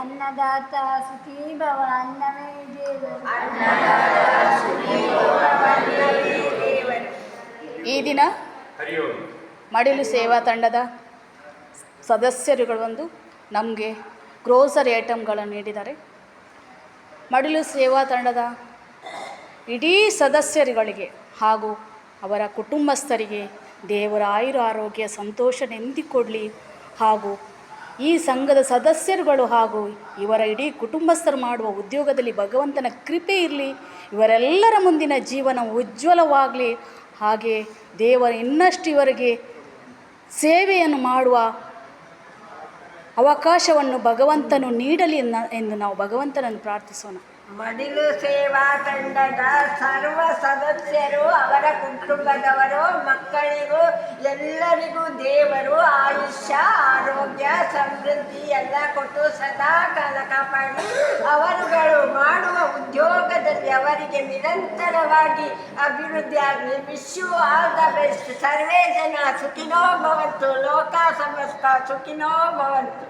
ಅನ್ನದಾತ ಸುಖೀ ಭವ ಅನ್ನವೇ ದೇವರು. ಈ ದಿನ ಮಡಿಲು ಸೇವಾ ತಂಡದ ಸದಸ್ಯರುಗಳು ಒಂದು ನಮಗೆ ಗ್ರೋಸರಿ ಐಟಮ್ಗಳನ್ನು ನೀಡಿದ್ದಾರೆ. ಮಡಿಲು ಸೇವಾ ತಂಡದ ಇಡೀ ಸದಸ್ಯರುಗಳಿಗೆ ಹಾಗೂ ಅವರ ಕುಟುಂಬಸ್ಥರಿಗೆ ದೇವರ ಆಯುರ ಆರೋಗ್ಯ ಸಂತೋಷ ನೆಮ್ಮದಿ ಕೊಡಲಿ ಹಾಗೂ ಈ ಸಂಘದ ಸದಸ್ಯರುಗಳು ಹಾಗೂ ಇವರ ಇಡೀ ಕುಟುಂಬಸ್ಥರು ಮಾಡುವ ಉದ್ಯೋಗದಲ್ಲಿ ಭಗವಂತನ ಕೃಪೆ ಇರಲಿ, ಇವರೆಲ್ಲರ ಮುಂದಿನ ಜೀವನ ಉಜ್ವಲವಾಗಲಿ. ಹಾಗೆ ದೇವರ ಇನ್ನಷ್ಟು ಇವರಿಗೆ ಸೇವೆಯನ್ನು ಮಾಡುವ ಅವಕಾಶವನ್ನು ಭಗವಂತನು ನೀಡಲಿ ಎಂದು ನಾವು ಭಗವಂತನನ್ನು ಪ್ರಾರ್ಥಿಸೋಣ. ಮಡಿಲು ಸೇವಾ ತಂಡದ ಸರ್ವ ಸದಸ್ಯರು, ಅವರ ಕುಟುಂಬದವರು, ಮಕ್ಕಳಿಗೂ ಎಲ್ಲರಿಗೂ ದೇವರು ಆಯುಷ್ಯ, ಆರೋಗ್ಯ, ಸಮೃದ್ಧಿ ಎಲ್ಲ ಕೊಟ್ಟು ಸದಾ ಕಾಲ ಕಾಪಾಡಿ. ಅವರುಗಳು ಮಾಡುವ ಉದ್ಯೋಗದಲ್ಲಿ ಅವರಿಗೆ ನಿರಂತರವಾಗಿ ಅಭಿವೃದ್ಧಿ ಆಗಲಿ. ವಿಶ್ವ ಆಲ್ ದ ಬೆಸ್ಟ್ ಸರ್ವೇ ಜನ ಸುಖಿನೋ ಭವಂತು. ಲೋಕ ಸಮಸ್ತ ಸುಖಿನೋ ಭವಂತು.